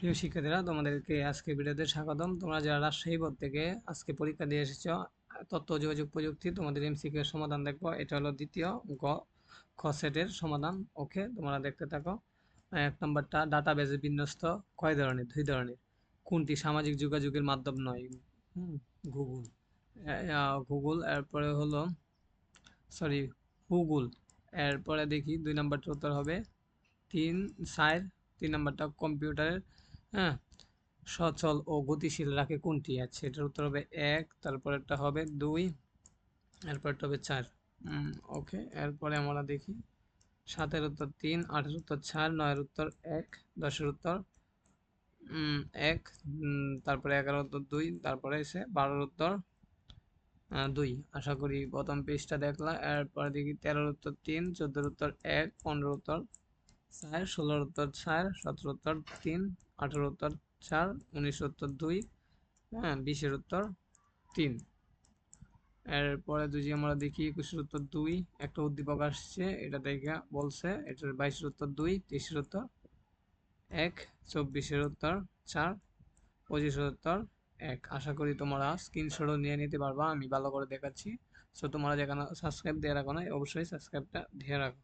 প্রিয় শিক্ষার্থীরা, তোমাদেরকে আজকে ভিডিওতে স্বাগতম। তোমরা যারা রাজশাহী বোর্ড থেকে আজকে পরীক্ষা দিয়ে এসেছ, তথ্য, যোগাযোগ প্রযুক্তি, তোমাদের এমসিকিউ সমাধান দেখব। এটা হলো দ্বিতীয় গ, খ সেটের সমাধান। ওকে তোমরা দেখতে থাকো। এক নম্বরটা ডাটাবেজে বিন্যস্ত কয় ধরনের? দুই ধরনের। কোনটি সামাজিক যোগাযোগের মাধ্যম নয়? গুগল গুগল এরপরে হলো সরি গুগল এরপরে দেখি, দুই নম্বরটা উত্তর হবে তিন সাইর তিন নম্বরটা কম্পিউটারের হ্যাঁ সচল ও গতিশীল রাখে কোনটি? আছে এটার উত্তর হবে এক, তারপরেরটা হবে দুই এরপরটা হবে চার। ওকে, এরপরে আমরা দেখি সাতের উত্তর তিন, আটের উত্তর চার, নয়ের উত্তর এক, দশের উত্তর এক তারপরে এগারোর উত্তর দুই, তারপরে এসে বারোর উত্তর দুই। আশা করি প্রথম পেজটা দেখলাম এরপরে দেখি তেরোর উত্তর তিন, চোদ্দোর উত্তর এক, পনেরোর উত্তর চার ষোলোর উত্তর চার, সতেরো উত্তর তিন, আঠেরো উত্তর চার, উনিশ উত্তর দুই হ্যাঁ বিশের উত্তর তিন। এরপরে যদি আমরা দেখি একুশের উত্তর দুই, একটা উদ্দীপক আসছে, এটা দেখে বলছে, এটার বাইশের উত্তর দুই তেইশের উত্তর এক চব্বিশের উত্তর চার পঁচিশের উত্তর এক। আশা করি তোমরা স্ক্রিনশটও নিয়ে নিতে পারবা, আমি ভালো করে দেখাচ্ছি। সো তোমরা যেখানে সাবস্ক্রাইব দিয়ে রাখো না অবশ্যই সাবস্ক্রাইবটা দিয়ে রাখো।